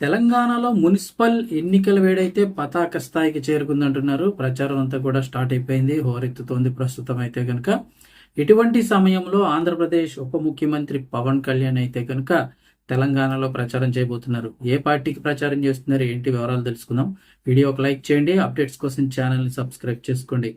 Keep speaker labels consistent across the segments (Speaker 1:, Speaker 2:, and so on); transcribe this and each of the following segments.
Speaker 1: తెలంగాణలో మున్సిపల్ ఎన్నికల వేడైతే పతాక స్థాయికి చేరుకుందంటున్నారు. ప్రచారం అంతా కూడా స్టార్ట్ అయిపోయింది. హోరెత్తుతోంది ప్రస్తుతం అయితే కనుక ఇటువంటి సమయంలో ఆంధ్రప్రదేశ్ ఉప ముఖ్యమంత్రి పవన్ కళ్యాణ్ అయితే కనుక తెలంగాణలో ప్రచారం చేయబోతున్నారు. ఏ పార్టీకి ప్రచారం చేస్తున్నారు? ఏంటి వివరాలు తెలుసుకుందాం. వీడియో ఒక లైక్ చేయండి. అప్డేట్స్ కోసం ఛానల్ని సబ్స్క్రైబ్ చేసుకోండి.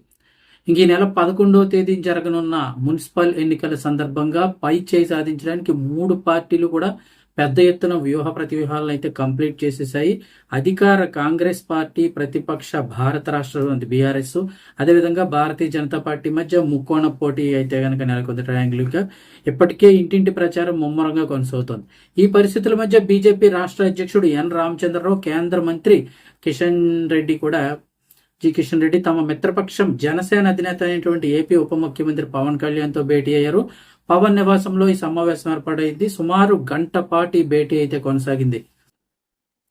Speaker 1: ఇంక ఈ నెల పదకొండవ తేదీ జరగనున్న మున్సిపల్ ఎన్నికల సందర్భంగా పై చేయి సాధించడానికి మూడు పార్టీలు కూడా పెద్ద ఎత్తున వ్యూహ ప్రతివ్యూహాలను అయితే కంప్లీట్ చేసేసాయి అధికార కాంగ్రెస్ పార్టీ ప్రతిపక్ష భారత రాష్ట్ర బీఆర్ఎస్ అదేవిధంగా భారతీయ జనతా పార్టీ మధ్య ముక్కోణ పోటీ అయితే కనుక నెలకొంది ట్రయాంగిల్గా ఇప్పటికే ఇంటింటి ప్రచారం ముమ్మరంగా కొనసాగుతోంది. ఈ పరిస్థితుల మధ్య బీజేపీ రాష్ట్ర అధ్యక్షుడు ఎన్ రామచంద్రరావు కేంద్ర మంత్రి కిషన్ రెడ్డి కూడా జి కిషన్ రెడ్డి తమ మిత్రపక్షం జనసేన అధినేత అయినటువంటి ఏపీ ఉప ముఖ్యమంత్రి పవన్ కళ్యాణ్తో భేటీ అయ్యారు. పవన్ నివాసంలో ఈ సమావేశం ఏర్పాటైంది. సుమారు గంట పాటి భేటీ అయితే కొనసాగింది.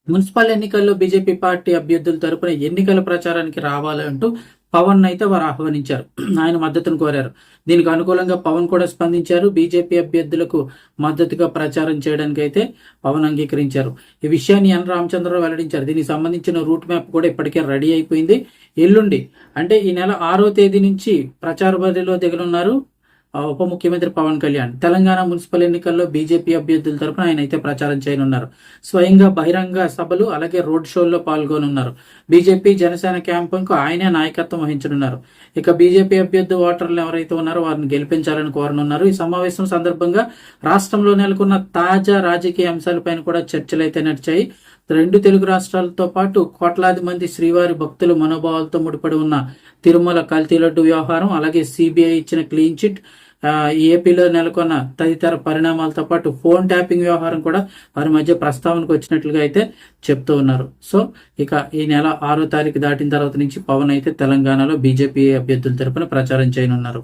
Speaker 1: మున్సిపల్ ఎన్నికల్లో బీజేపీ పార్టీ అభ్యర్థుల తరపున ఎన్నికల ప్రచారానికి రావాలంటూ పవన్ అయితే వారు ఆహ్వానించారు. ఆయన మద్దతును కోరారు. దీనికి అనుకూలంగా పవన్ కూడా స్పందించారు. బీజేపీ అభ్యర్థులకు మద్దతుగా ప్రచారం చేయడానికి అయితే పవన్ అంగీకరించారు. ఈ విషయాన్ని ఎన్. రామచంద్రరావు వెల్లడించారు. దీనికి సంబంధించిన రూట్ మ్యాప్ కూడా ఇప్పటికే రెడీ అయిపోయింది. ఎల్లుండి అంటే ఈ నెల ఆరో తేదీ నుంచి ప్రచార బరిలో దిగనున్నారు ఉప ముఖ్యమంత్రి పవన్ కళ్యాణ్. తెలంగాణ మున్సిపల్ ఎన్నికల్లో బీజేపీ అభ్యర్థుల తరపున ఆయన అయితే ప్రచారం చేయనున్నారు. స్వయంగా బహిరంగ సభలు అలాగే రోడ్ షోల్లో పాల్గొనున్నారు. బీజేపీ జనసేన క్యాంపుకు ఆయనే నాయకత్వం వహించనున్నారు. ఇక బీజేపీ అభ్యర్థి ఓటర్లు ఎవరైతే ఉన్నారో వారిని గెలిపించాలని కోరనున్నారు. ఈ సమావేశం సందర్భంగా రాష్ట్రంలో నెలకొన్న తాజా రాజకీయ అంశాలపైన కూడా చర్చలు అయితే నడిచాయి. రెండు తెలుగు రాష్ట్రాలతో పాటు కోట్లాది మంది శ్రీవారి భక్తుల మనోభావాలతో ముడిపడి ఉన్న తిరుమల కల్తీ లడ్డు వ్యవహారం అలాగే సిబిఐ ఇచ్చిన క్లీన్ చిట్ ఏపీలో నెలకొన్న తదితర పరిణామాలతో పాటు ఫోన్ ట్యాపింగ్ వ్యవహారం కూడా వారి మధ్య ప్రస్తావనకు వచ్చినట్లుగా అయితే చెప్తూ ఉన్నారు. సో ఇక ఈ నెల ఆరో తారీఖు దాటిన తర్వాత నుంచి పవన్ అయితే తెలంగాణలో బీజేపీ అభ్యర్థుల తరపున ప్రచారం చేయనున్నారు.